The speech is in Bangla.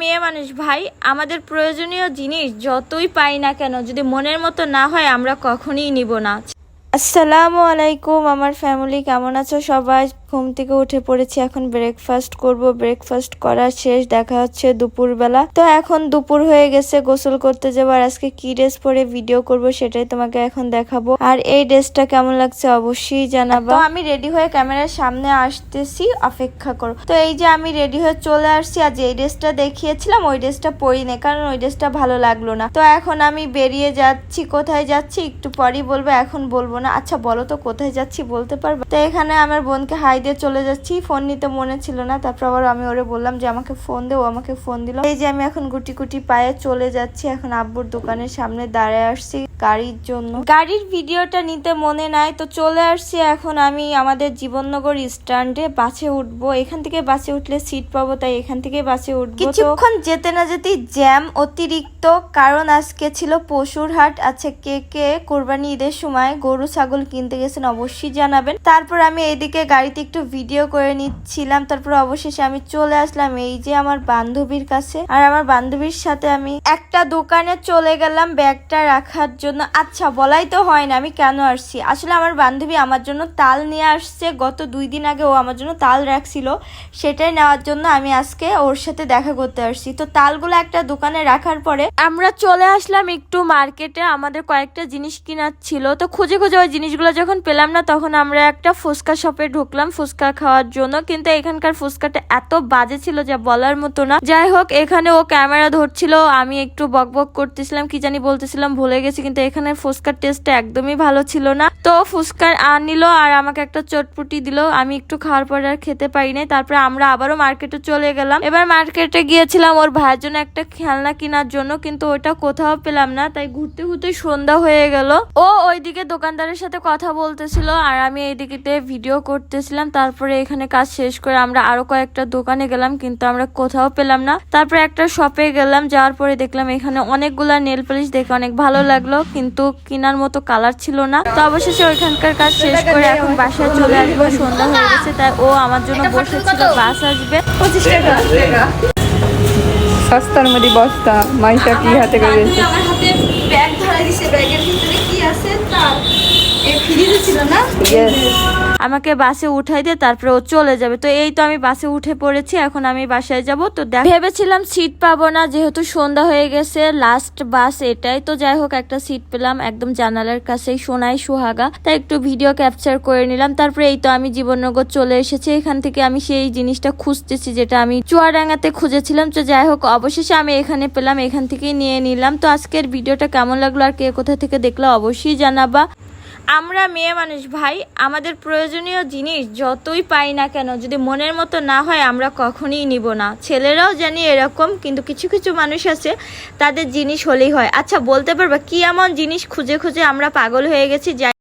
মেয়ে মানুষ, ভাই, আমাদের প্রয়োজনীয় জিনিস যতই পাই না কেন, যদি মনের মতো না হয়, আমরা কখনই নিব না। আসসালামু আলাইকুম, আমার ফ্যামিলি কেমন আছো সবাই? ঘুম থেকে উঠে পড়েছি, এখন ব্রেকফাস্ট করব। ব্রেকফাস্ট করা শেষ, দেখা হচ্ছে দুপুরবেলা। তো এখন দুপুর হয়ে গেছে, গোসল করতে যাব। আর আজকে কি ড্রেস পরে ভিডিও করব সেটাই তোমাকে এখন দেখাবো। আর এই ড্রেসটা কেমন লাগছে অবশ্যই জানাব। আমি রেডি হয়ে ক্যামেরার সামনে আসতেছি, অপেক্ষা করো। তো এই যে আমি রেডি হয়ে চলে আসছি আর যে ড্রেসটা দেখিয়েছিলাম, ওই ড্রেসটা পরি না কারণ ওই ড্রেসটা ভালো লাগল না। তো এখন আমি বেরিয়ে যাচ্ছি, কোথায় যাচ্ছি একটু পরেই বলব, এখন বলব না। আচ্ছা বলো তো কোথায় যাচ্ছি বলতে পারব? তো এখানে আমার বোনকে হাই দিয়ে চলে যাচ্ছি। ফোন নিতে মনে ছিল না। তারপর আবার আমি ওরে বললাম যে, আমাকে ফোন দে। ও আমাকে ফোন দিল। এই যে আমি এখন গুটি গুটি পায়ে চলে যাচ্ছি। এখন আব্বুর দোকানের সামনে দাঁড়ায় আসছি গাড়ির জন্য। গাড়ির ভিডিওটা নিতে মনে নাই তো চলে আসছি। এখন আমি আমাদের জীবননগর স্ট্যান্ডে বাসে উঠবো। এখান থেকে বাসে উঠলে সিট পাবো, তাই এখান থেকে বাসে উঠবো। কিছুক্ষণ যেতে না যেতেই জ্যাম অতিরিক্ত কারণ আজকে ছিল পশুর হাট। আচ্ছা কে কে কোরবানি ঈদের সময় গরু, ছাগল কিনতে গেছেন অবশ্যই জানাবেন। তারপর আমি এইদিকে গাড়িতে একটু ভিডিও করে নিচ্ছিলাম, তারপর অবশেষে আমি চলে আসলাম এই যে আমার বান্ধবীর কাছে। আর আমার বান্ধবীর সাথে আমি একটা দোকানে চলে গেলাম ব্যাগটা রাখার জন্য। আচ্ছা বলাই তো হয় না আমি কেন আসছি? আসলে আমার বান্ধবী আমার জন্য তাল নিয়ে আসছে। গত দুই দিন আগে ও আমার জন্য তাল রাখছিল। সেটাই নেওয়ার জন্য আমি আজকে ওর সাথে দেখা করতে আসছি। তো তালগুলো একটা দোকানে রাখার পরে আমরা চলে আসলাম একটু মার্কেটে। আমাদের কয়েকটা জিনিস কেনার ছিল। তো খুঁজে খুঁজে ওই জিনিসগুলো যখন পেলাম না, তখন আমরা একটা ফুচকা শপে ঢুকলাম। ফুচকা খাওয়ার জন্য। কিন্তু এখানকার ফুচকাটা এত বাজে ছিল যা বলার মতো না। যাই হোক, এখানে ও ক্যামেরা ধরছিল, আমি একটু বক বক করতেছিলাম, কি জানি বলতেছিলাম, ভুলে গেছি, কিন্তু এখানে ফুচকার টেস্টটা একদমই ভালো ছিল না। তো ফুচকা আনিল আর আমাকে একটা চটপুটি দিল। আমি একটু খাওয়ার পরে আর খেতে পারি নাই তারপরে আমরা আবারও মার্কেটে চলে গেলাম। এবার মার্কেটে গিয়েছিলাম ওর ভাইয়ের জন্য একটা খেলনা কেনার জন্য, কিন্তু ওটা কোথাও পেলাম না, তাই ঘুরতে ঘুরতে সন্ধ্যা হয়ে গেল। ও ওইদিকে দোকানদারের সাথে কথা বলতেছিল আর আমি এইদিকে ভিডিও করতেছিলাম। তারপরে এখানে কাজ শেষ করে আমরা আরও কয়েকটা দোকানে গেলাম কিন্তু আমরা কোথাও পেলাম না। তারপরে একটা শপে গেলাম যাওয়ার পরে দেখলাম এখানে অনেকগুলা নেল পলিশ দেখে অনেক ভালো লাগল কিন্তু কেনার মতো কালার ছিল না। তো অবশেষে ওইখানকার কাজ শেষ করে এখন বাসায় চলে আসব সন্ধ্যা হয়ে গেছে তাই ও আমার জন্য বসেছিল বাস আসবে। পঁচিশ টাকা। সস্তার মধ্যে বস্তা মাইশা কি হাতে করে আমার হাতে ব্যাগ ধরা দিছে ব্যাগের ভিতরে কি আছে? তার। আমাকে বাসে উঠাই দিয়ে তারপরে ও চলে যাবে। তো এই তো আমি বাসে উঠে পড়েছি, এখন আমি বাসায় যাব। তো ভেবেছিলাম সিট পাবো না, যেহেতু সন্ধ্যা হয়ে গেছে লাস্ট বাস এটাই। তো যাই হোক, একটা সিট পেলাম, একদম জানালার কাছেই, সোনাই সোহাগা। তাই একটু ভিডিও ক্যাপচার করে নিলাম। তারপরে এই তো আমি জীবননগর চলে এসেছি। এখান থেকে আমি সেই জিনিসটা খুঁজতেছি, যেটা আমি চুয়াডাঙ্গাতে খুঁজেছিলাম। তো যাই হোক, অবশেষে আমি এখানে পেলাম, এখান থেকেই নিয়ে নিলাম। তো আজকের ভিডিওটা কেমন লাগল আর কে কোথা থেকে দেখল, অবশ্যই জানাবা। আমরা মেয়ে মানুষ, ভাই, আমাদের প্রয়োজনীয় জিনিস যতই পাই না কেন, যদি মনের মতো না হয়, আমরা কখনই নিব না। ছেলেরাও জানি এরকম, কিন্তু কিছু কিছু মানুষ আছে, তাদের জিনিস হলেই হয়। আচ্ছা বলতে পারবা কি এমন জিনিস খুঁজে খুঁজে আমরা পাগল হয়ে গেছি যা